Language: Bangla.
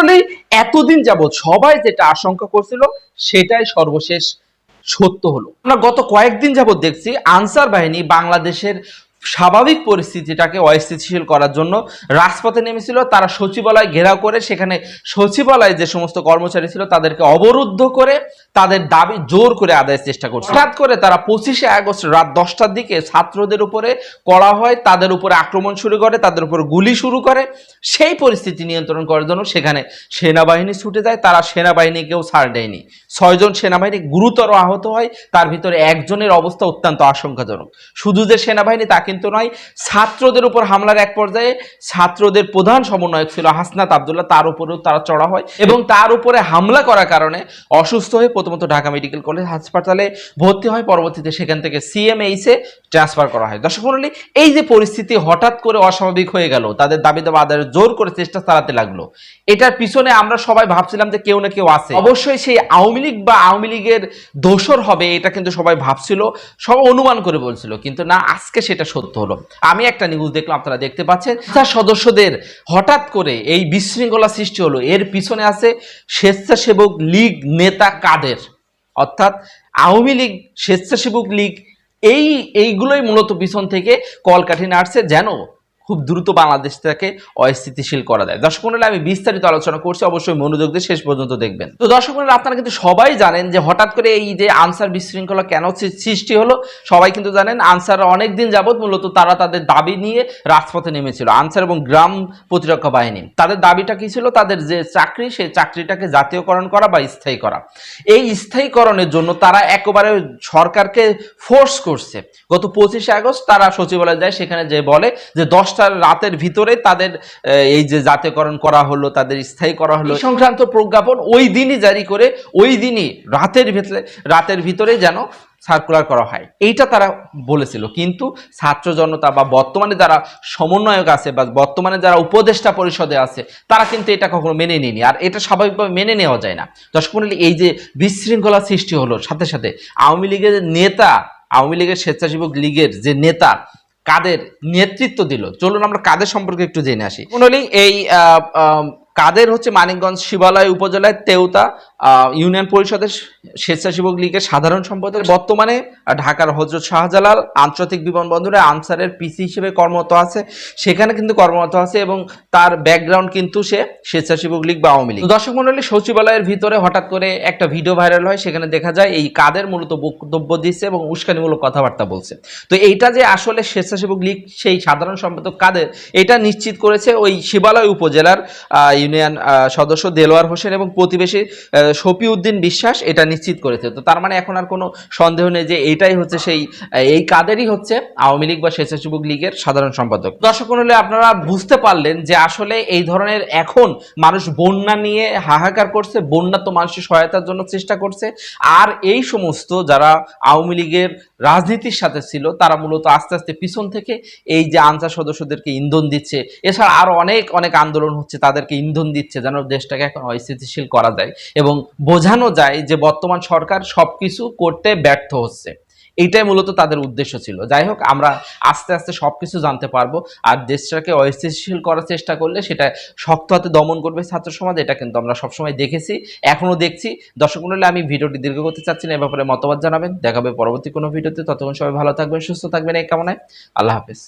মন্ডলী এতদিন যাবৎ সবাই যেটা আশঙ্কা করছিল সেটাই সর্বশেষ সত্য হলো। আমরা গত কয়েকদিন যাবৎ দেখছি আনসার বাহিনী বাংলাদেশের স্বাভাবিক পরিস্থিতিটাকে অস্থিতিশীল করার জন্য রাজপথে নেমেছিল, তারা সচিবালয় ঘেরাও করে, সেখানে সচিবালয়ে যে সমস্ত কর্মচারী ছিল তাদেরকে অবরুদ্ধ করে তাদের দাবি জোর করে আদায়ের চেষ্টা করছে। হঠাৎ করে তারা পঁচিশে আগস্ট রাত দশটার দিকে ছাত্রদের উপরে করা হয়, তাদের উপরে আক্রমণ শুরু করে, তাদের উপর গুলি শুরু করে, সেই পরিস্থিতি নিয়ন্ত্রণ করার জন্য সেখানে সেনাবাহিনী ছুটে যায়, তারা সেনাবাহিনীকেও ছাড় দেয়নি। ছয়জন সেনাবাহিনী গুরুতর আহত হয়, তার ভিতরে একজনের অবস্থা অত্যন্ত আশঙ্কাজনক। শুধু যে সেনাবাহিনী তা কিন্তু নয়, ছাত্রদের উপর হামলার এক পর্যায়ে ছাত্রদের প্রধান সমন্বয়ক ছিল হাসনাত আবদুল্লাহ। তার উপরেও তারা চড়া হয় এবং তার উপরে হামলা করার কারণে অসুস্থ হয়ে প্রথমত ঢাকা মেডিকেল কলেজ হাসপাতালে ভর্তি হয়। পরবর্তীতে সেখান থেকে সিএমএইসে ট্রান্সফার করা হয়। দর্শক মণ্ডলী এই যে পরিস্থিতি হঠাৎ করে অস্বাভাবিক হয়ে গেল, তাদের দাবি দাবা আদায়ের জোর করে চেষ্টা চালাতে লাগল। এটার পিছনে আমরা সবাই ভাবছিলাম যে কেউ না কেউ আছে। অবশ্যই সেই আওয়ামী লীগ বা আওয়ামী লীগের দোষর হবে, এটা কিন্তু সবাই ভাবছিল সব অনুমান করে বলছিল। কিন্তু না, আজকে সেটা সত্য হলো। আমি একটা নিউজ দেখলাম, আপনারা দেখতে পাচ্ছেন। তার সদস্যদের হঠাৎ করে এই বিশৃঙ্খলা সৃষ্টি হলো। এর পিছনে আছে স্বেচ্ছাসেবক লীগ নেতা কাদের? অর্থাৎ আওয়ামী লীগ, স্বেচ্ছাসেবক লীগ, এই, এইগুলোই মূলত পিছন থেকে কলকাঠি নাড়ছে। যেন খুব দ্রুত বাংলাদেশটাকে অস্থিতিশীল করা যায় দর্শক মন্ডলী, আমি বিস্তারিত আলোচনা করছি, অবশ্যই মনোযোগ দিয়ে শেষ পর্যন্ত দেখবেন। তো দর্শক মন্ডলী, আপনারা কিন্তু সবাই জানেন যে হঠাৎ করে এই যে আনসার বিশৃঙ্খলা কেন সৃষ্টি হলো, সবাই কিন্তু জানেন আনসার অনেক দিন যাবত মূলত তারা তাদের দাবি নিয়ে রাজপথে নেমেছিল, আনসার এবং গ্রাম প্রতিরক্ষা বাহিনী। তাদের দাবিটা কি ছিল? তাদের যে চাকরি, সেই চাকরিটাকে জাতীয়করণ করা বা স্থায়ী করা। এই স্থায়ীকরণের জন্য তারা একেবারে সরকারকে ফোর্স করছে। গত পঁচিশে আগস্ট তারা সচিবালয়ে যায়, সেখানে যে বলে যে দশটা রাতের ভিতরে তাদের এই যে জাতীয়করণ করা হলো, তাদের স্থায়ী করা হলো সংক্রান্ত প্রজ্ঞাপন ওই দিনই জারি করে, ওই দিনই রাতের ভিতরে রাতের ভিতরে যেন সার্কুলার করা হয়। এইটা তারা বলেছিল। কিন্তু ছাত্র জনতা বা বর্তমানে যারা সমন্বয়ক আছে বা বর্তমানে যারা উপদেষ্টা পরিষদে আছে, তারা কিন্তু এটা কখনো মেনে নেয়নি। আর এটা স্বাভাবিকভাবে মেনে নেওয়া যায় না। দর্শক এই যে বিশৃঙ্খলা সৃষ্টি হলো, সাথে সাথে আওয়ামী লীগের নেতা, আওয়ামী লীগের স্বেচ্ছাসেবক লীগের যে নেতা কাদের নেতৃত্ব দিল? চলুন আমরা কাদের সম্পর্কে একটু জেনে আসি। মনে এই কাদের হচ্ছে মানিকগঞ্জ শিবালয় উপজেলায় তেউতা ইউনিয়ন পরিষদের স্বেচ্ছাসেবক লীগের সাধারণ সম্পাদক বর্তমানে ঢাকার হজরত শাহজালাল আন্তর্জাতিক বিমানবন্দরে আনসারের পিসি হিসেবে কর্মরত আছে। সেখানে কিন্তু কর্মরত আছে এবং তার ব্যাকগ্রাউন্ড কিন্তু সে স্বেচ্ছাসেবক লীগ বা আওয়ামী লীগ। দর্শক মন্ডলী সচিবালয়ের ভিতরে হঠাৎ করে একটা ভিডিও ভাইরাল হয়। সেখানে দেখা যায় এই কাদের মূলত বক্তব্য দিচ্ছে এবং উস্কানিমূলক কথাবার্তা বলছে। তো এইটা যে আসলে স্বেচ্ছাসেবক লীগ, সেই সাধারণ সম্পাদক কাদের, এটা নিশ্চিত করেছে ওই শিবালয় উপজেলার ইউনিয়ন সদস্য দেলোয়ার হোসেন এবং প্রতিবেশী শফিউদ্দিন বিশ্বাস এটা নিশ্চিত করেছে। তো তার মানে এখন আর কোনো সন্দেহ নেই যে এটাই হচ্ছে সেই, এই কাদেরই হচ্ছে আওয়ামী লীগ বা স্বেচ্ছাসেবক লীগের সাধারণ সম্পাদক। দর্শক হলে আপনারা বুঝতে পারলেন যে আসলে এই ধরনের এখন মানুষ বন্যা নিয়ে হাহাকার করছে, বন্যা তো মানুষের সহায়তার জন্য চেষ্টা করছে। আর এই সমস্ত যারা আওয়ামী লীগের রাজনীতির সাথে ছিল, তারা মূলত আস্তে আস্তে পিছন থেকে এই যে আনসার সদস্যদেরকে ইন্ধন দিচ্ছে, এছাড়া আরও অনেক অনেক আন্দোলন হচ্ছে, তাদেরকে ইন্ধন দিচ্ছে যেন দেশটাকে এখন অস্থিতিশীল করা যায়। এবং বোঝানো যায় যে বর্তমান সরকার সবকিছু করতে ব্যর্থ হচ্ছে। এইটাই মূলত তাদের উদ্দেশ্য ছিল। যাই হোক, আমরা আস্তে আস্তে সবকিছু জানতে পারব আর দেশটাকে অস্থিতিশীল করার চেষ্টা করলে সেটা শক্ত হাতে দমন করবে ছাত্র সমাজ, এটা কিন্তু আমরা সবসময় দেখেছি এখনও দেখছি। দর্শক মন্ডলী আমি ভিডিওটি দীর্ঘ করতে চাচ্ছি না, এ ব্যাপারে মতামত জানাবেন। দেখাবে পরবর্তী কোনো ভিডিওতে। ততক্ষণ সবাই ভালো থাকবেন, সুস্থ থাকবেন এই কামনায়। আল্লাহ হাফেজ।